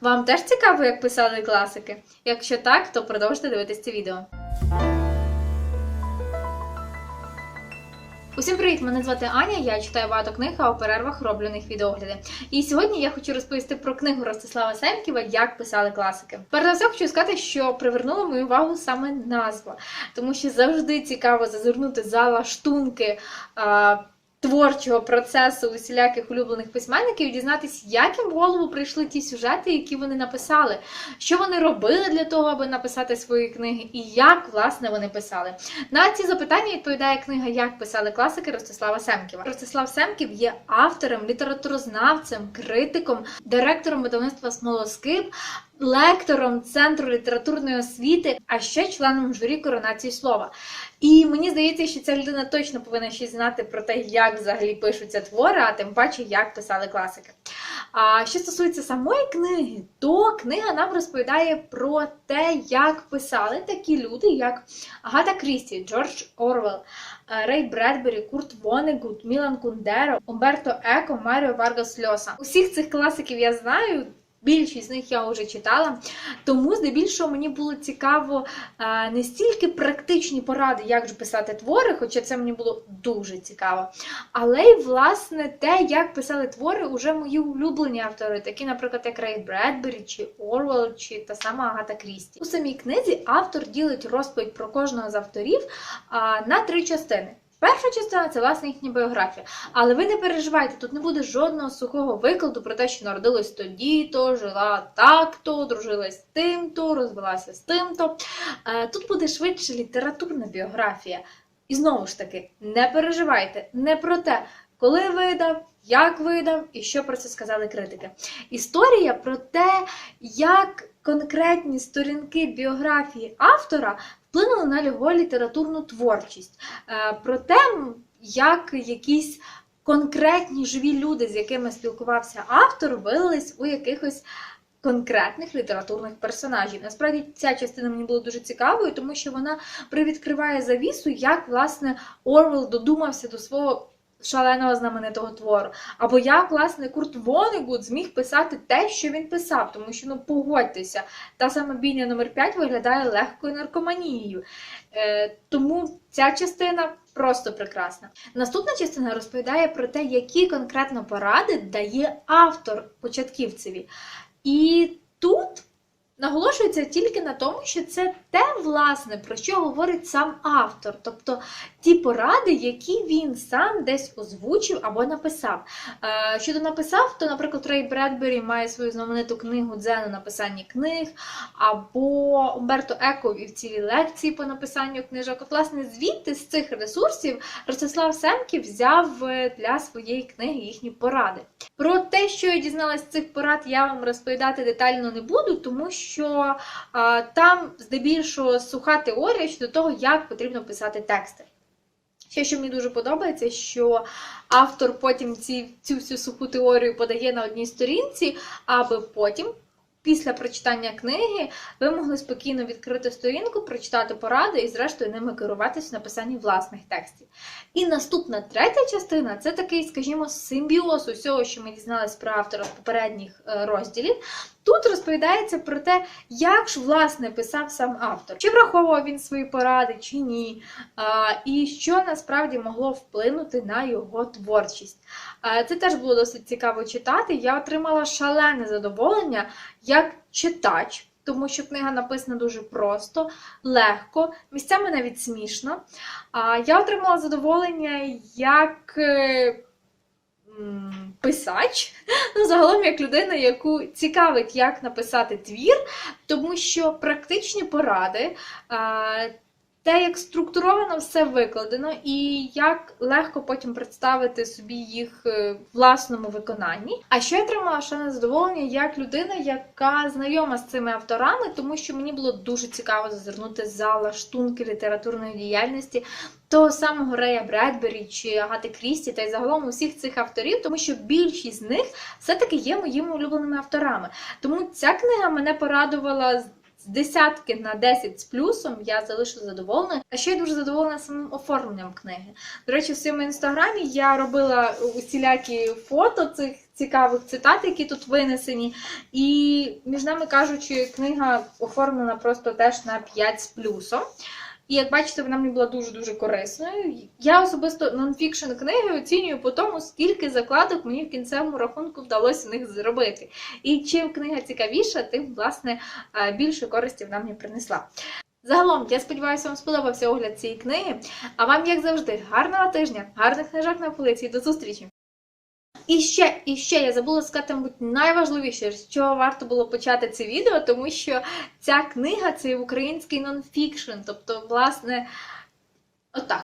Вам теж цікаво, як писали класики? Якщо так, то продовжуйте дивитися це відео. Усім привіт! Мене звати Аня. Я читаю багато книг, а у перервах роблю них відеогляди. І сьогодні я хочу розповісти про книгу Ростислава Семківа Як писали класики. Перш за все, хочу сказати, що привернула мою увагу саме назва, тому що завжди цікаво зазирнути за лаштунки. Творчого процесу усіляких улюблених письменників дізнатися, як їм в голову прийшли ті сюжети, які вони написали, що вони робили для того, аби написати свої книги, і як власне вони писали. На ці запитання відповідає книга Як писали класики Ростислава Семківа. Ростислав Семків є автором, літературознавцем, критиком, директором видавництва Смолоскип, лектором Центру літературної освіти, а ще членом журі коронації слова. І мені здається, що ця людина точно повинна щось знати про те, як взагалі пишуться твори, а тим паче, як писали класики. А що стосується самої книги, то книга нам розповідає про те, як писали такі люди, як Агата Крісті, Джордж Орвел, е, Рей Бредбері, Курт Вонегут, Мілан Кундеро, Умберто Еко, Маріо Варгас Льоса. Усіх цих класиків я знаю. Більшість з них я вже читала, тому здебільшого мені було цікаво е, не стільки практичні поради, як же писати твори, хоча це мені було дуже цікаво, але й власне те, як писали твори уже мої улюблені автори, такі, наприклад, як Рей Бредбері, чи Орвел, чи та сама Агата Крісті. У самій книзі автор ділить розповідь про кожного з авторів на три частини. Перша частина це власне їхня біографія. Але ви не переживайте, тут не буде жодного сухого викладу про те, що народилась тоді-то, жила так-то, дружилась з тим-то, розвелася з тим-то. Е, Тут буде швидше літературна біографія. І знову ж таки, не переживайте, не про те, коли видав, як видав і що про це сказали критики. Історія про те, як конкретні сторінки біографії автора вплинули на його літературну творчість, Е, про те, як якісь конкретні живі люди, з якими спілкувався автор, вилились у якихось конкретних літературних персонажів. Насправді ця частина мені була дуже цікавою, тому що вона привідкриває завісу, як власне Орвел додумався до свого. Шаленого знаменитого твору. Або як, власне, Курт Вонегуд зміг писати те, що він писав, тому що, ну, погодьтеся, та сама бійня номер 5 виглядає легкою наркоманією. Е, тому ця частина просто прекрасна. Наступна частина розповідає про те, які конкретно поради дає автор початківцеві. І тут наголошується тільки на тому, що це те, власне, про що говорить сам автор, тобто ті поради, які він сам десь озвучив або написав. Е, Щодо написав, то, наприклад, Рей Бредбері має свою знамениту книгу Дзен у написанні книг, або Умберто Еко і в цілій лекції по написанню книжок. От, власне, звідти з цих ресурсів Ростислав Семків взяв е, для своєї книги їхні поради. Про те, що я дізналась з цих порад, я вам розповідати детально не буду, тому що а, там здебільшого суха теорія щодо того, як потрібно писати тексти. Ще, що мені дуже подобається, що автор потім ці, цю всю суху теорію подає на одній сторінці, аби потім, після прочитання книги, ви могли спокійно відкрити сторінку, прочитати поради і, зрештою, ними керуватися в написанні власних текстів. І наступна третя частина це такий, скажімо, симбіоз усього, що ми дізналися про автора з попередніх е, розділів. Тут розповідається про те, як ж власне писав сам автор, чи враховував він свої поради, чи ні, і що насправді могло вплинути на його творчість. Це теж було досить цікаво читати. Я отримала шалене задоволення як читач. Тому що книга написана дуже просто, легко, місцями навіть смішно. А я отримала задоволення як е, писач, ну, загалом як людина, яку цікавить, як написати твір, тому що практичні поради. Те, як структуровано все викладено, і як легко потім представити собі їх е, в власному виконанні. А ще я отримала ще задоволення як людина, яка знайома з цими авторами, тому що мені було дуже цікаво зазирнути за лаштунки літературної діяльності того самого Рея Бредбері чи Агати Крісті, та й загалом усіх цих авторів, тому що більшість з них все-таки є моїми улюбленими авторами. Тому ця книга мене порадувала з десятки на 10 з плюсом я залишу задоволена. А ще я дуже задоволена самим оформленням книги. До речі, в своєму інстаграмі я робила усілякі фото цих. цікавих цитат, які тут винесені. І, між нами кажучи, книга оформлена просто теж на 5 з плюсом. І як бачите, вона мені була дуже-дуже корисною. Я особисто нонфікшн книги оцінюю по тому, скільки закладок мені в кінцевому рахунку вдалося в них зробити. І чим книга цікавіша, тим, власне, е, більше користі вона мені принесла. Загалом, я сподіваюся, вам сподобався огляд цієї книги. А вам, як завжди, гарного тижня, гарних книжок на полиці. До зустрічі! І ще, і ще я забула сказати, мабуть, найважливіше, з чого варто було почати це відео, тому що ця книга це український нонфікшн, тобто, власне, отак.